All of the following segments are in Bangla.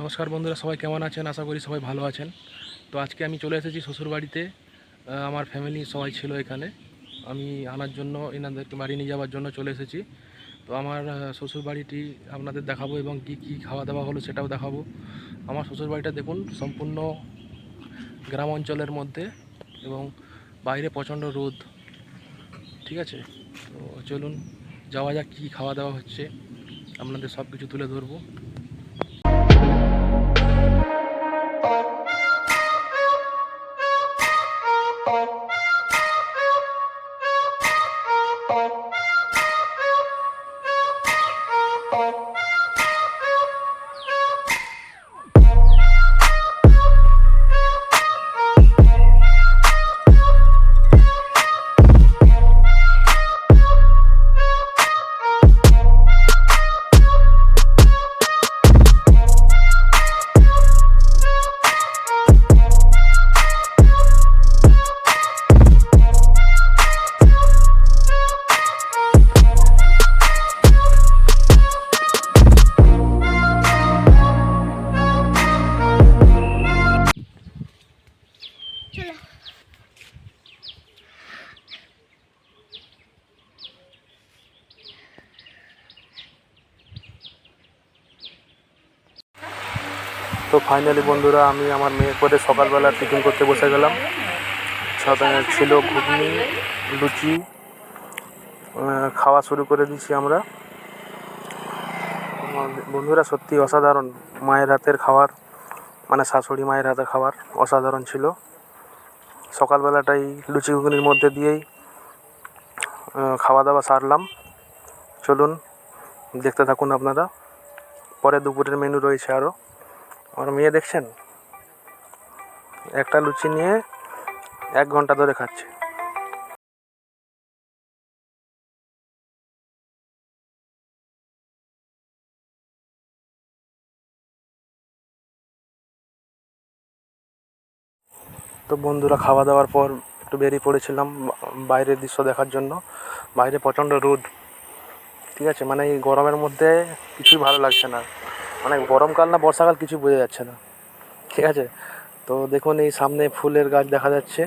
নমস্কার বন্ধুরা, সবাই কেমন আছেন? আশা করি সবাই ভালো আছেন। তো আজকে আমি চলে এসেছি শ্বশুরবাড়িতে। আমার ফ্যামিলি সবাই ছিল এখানে। আমি আনার জন্য, এনাদেরকে বাড়ি নিয়ে যাওয়ার জন্য চলে এসেছি। তো আমার শ্বশুরবাড়িটি আপনাদের দেখাবো এবং কি কি খাওয়া দাওয়া হলো সেটাও দেখাবো। আমার শ্বশুরবাড়িটা দেখুন, সম্পূর্ণ গ্রাম অঞ্চলের মধ্যে এবং বাইরে প্রচণ্ড রোদ। ঠিক আছে? তো চলুন, যাওয়া যাক কী খাওয়া দাওয়া হচ্ছে। আপনাদের সব কিছু তুলে ধরবো। চলো। তো ফাইনালি বন্ধুরা, আমি আমার মেয়ে করে সকালবেলা টিফিন করতে বসে গেলাম। ছিল ঘুগনি, লুচি খাওয়া শুরু করে দিয়েছি আমার। বন্ধুরা, সত্যি অসাধারণ মায়ের হাতের খাবার মানে শাশুড়ি মায়ের হাতের খাবার অসাধারণ ছিল। সকালবেলাটাই লুচি ঘুগনির মধ্যে দিয়েই খাওয়া দাওয়া সারলাম। চলুন, দেখতে থাকুন আপনারা। পরে দুপুরের মেনু রয়েছে আরও আমার মেয়ে দেখছেন? একটা লুচি নিয়ে এক ঘণ্টা ধরে খাচ্ছে। তো বন্ধুরা খাওয়া দাওয়ার পর একটু বেরিয়ে পড়েছিলাম বাইরের দৃশ্য দেখার জন্য। বাইরে প্রচণ্ড রোদ। ঠিক আছে? মানে এই গরমের মধ্যে কিছুই ভালো লাগছে না। মানে গরমকাল না, বর্ষাকাল কিছু বোঝা যাচ্ছে না। ঠিক আছে? তো দেখুন এই সামনে ফুলের গাছ দেখা যাচ্ছে।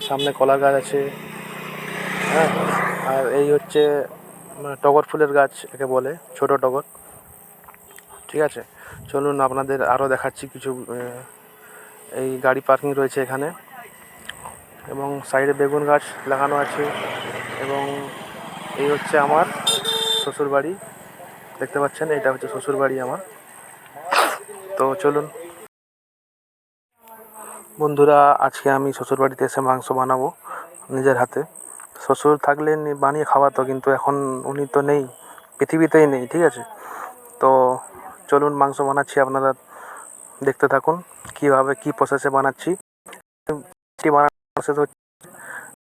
সামনে কলা গাছ আছে। হ্যাঁ? আর এই হচ্ছে টগর ফুলের গাছ একে বলে, ছোট টগর। ঠিক আছে? চলুন আপনাদের আরও দেখাচ্ছি কিছু এই গাড়ি পার্কিং রয়েছে এখানে এবং সাইডে বেগুন গাছ লাগানো আছে এবং এই হচ্ছে আমার শ্বশুর বাড়ি। দেখতে পাচ্ছেন এটা হচ্ছে শ্বশুর বাড়ি আমার। তো চলুন। বন্ধুরা, আজকে আমি শ্বশুর বাড়িতে এসে মাংস বানাবো নিজের হাতে। শ্বশুর থাকলে বানিয়ে খাওয়াতো, কিন্তু এখন উনি তো নেই, পৃথিবীতেই নেই, ঠিক আছে? তো চলুন মাংস বানাচ্ছি আপনারা। দেখতে থাকুন কীভাবে কি প্রসেসে বানাচ্ছি। প্রসেস হচ্ছে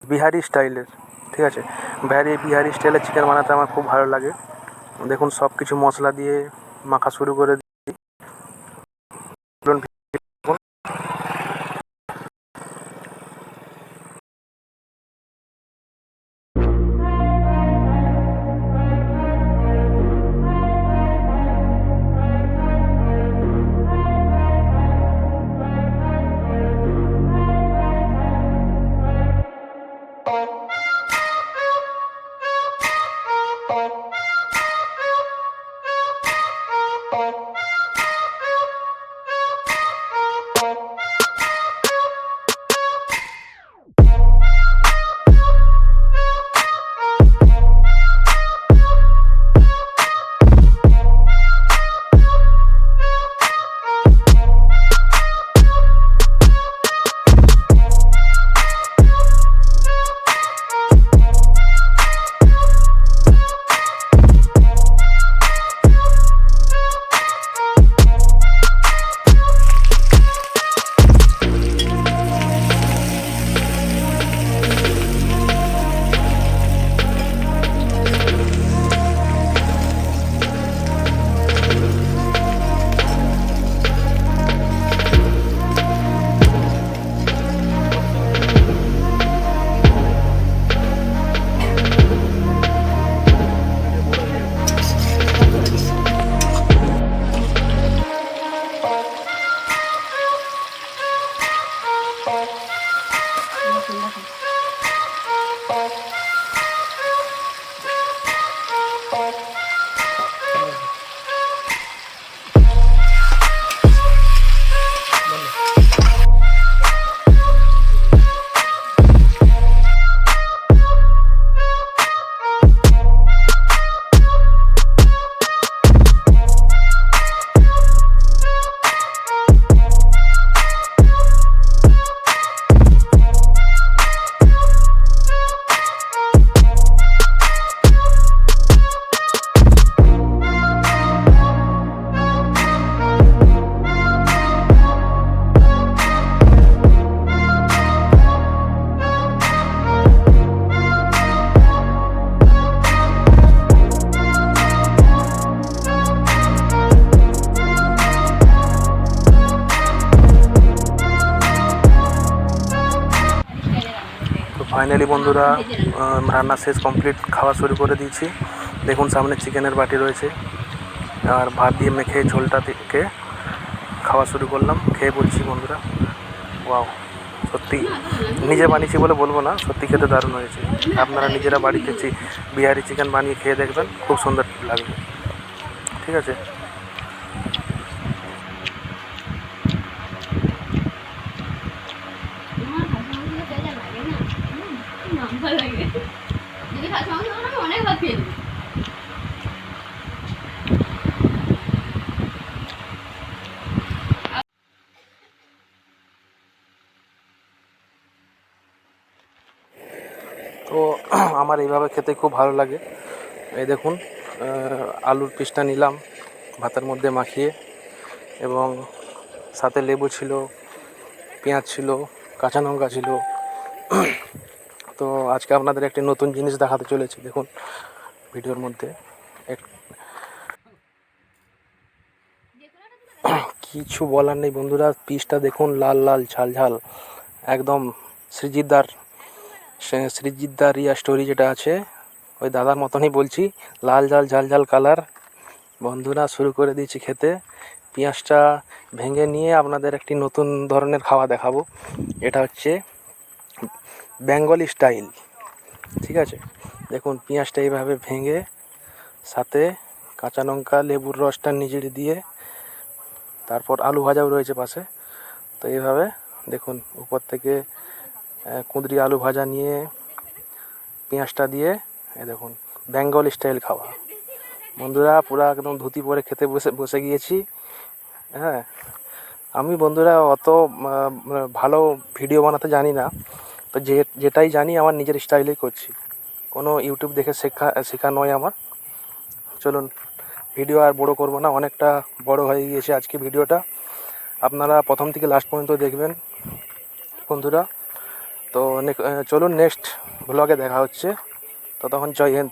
বিহারি স্টাইলের ঠিক আছে? বিহারি বিহারি স্টাইলের চিকেন বানাতে আমার খুব ভালো লাগে। দেখুন সব কিছু মশলা দিয়ে মাখা শুরু করে ফাইনালি বন্ধুরা রান্না শেষ কমপ্লিট খাওয়া শুরু করে দিয়েছি। দেখুন, সামনে চিকেনের বাটি রয়েছে। আর ভাত দিয়ে মেখে ঝোলটা থেকে খাওয়া শুরু করলাম। খেয়ে বলছি বন্ধুরা ওয়াও সত্যি নিজে বানিয়েছি বলে বলব না, সত্যি খেতে দারুণ হয়েছে। আপনারা নিজেরা বাড়িতে বিহারি চিকেন বানিয়ে খেয়ে দেখবেন, খুব সুন্দর লাগবে। ঠিক আছে আমার খাসি মাংসটা যা যা লাগে না উম, নাম্বার লাগে। যদি খাসি মাংস হতো না, আমি অনেক ভাত খেয়ে তো আমার এইভাবে খেতে খুব ভালো লাগে। এই দেখুন আলুর পিসটা নিলাম ভাতের মধ্যে মাখিয়ে এবং সাথে লেবু ছিল পেঁয়াজ ছিল কাঁচা লঙ্কা ছিল তো আজকে আপনাদের একটি নতুন জিনিস দেখাতে চলেছি, দেখুন ভিডিওর মধ্যে। কিছু বলার নেই বন্ধুরা পিসটা দেখুন, লাল লাল, ঝাল ঝাল, একদম সৃজিতদার সে- সৃজিতদার রিয়া স্টোরি যেটা আছে, ওই দাদার মতনই বলছি, লাল ঝাল ঝাল ঝাল কালার। বন্ধুরা, শুরু করে দিয়েছি খেতে। পেঁয়াজটা ভেঙে নিয়ে আপনাদের একটি নতুন ধরনের খাওয়া দেখাবো। এটা হচ্ছে বেঙ্গলি স্টাইল। ঠিক আছে? দেখুন, পেঁয়াজটা এইভাবে ভেঙে সাথে কাঁচা লঙ্কা, লেবুর রসটা নিজের দিয়ে তারপর আলু ভাজাও রয়েছে পাশে। তো এইভাবে দেখুন, উপর থেকে কুঁদরি আলু ভাজা নিয়ে পেঁয়াজটা দিয়ে, এ দেখুন, বেঙ্গল স্টাইল খাওয়া। বন্ধুরা, পুরা একদম ধুতি পরে খেতে বসে বসে গিয়েছি। হ্যাঁ? আমি বন্ধুরা অত ভালো ভিডিও বানাতে জানি না। তো যে, যেটাই জানি আমার নিজের স্টাইলেই করছি। কোনো ইউটিউব দেখে শেখা শেখা নয় আমার। চলুন, ভিডিও আর বড় করব না, অনেকটা বড় হয়ে গিয়েছে আজকে ভিডিওটা। আপনারা প্রথম থেকে লাস্ট পর্যন্ত দেখবেন, বন্ধুরা। তো চলুন নেক্সট ব্লগে দেখা হচ্ছে। ততক্ষণ জয় হিন্দ।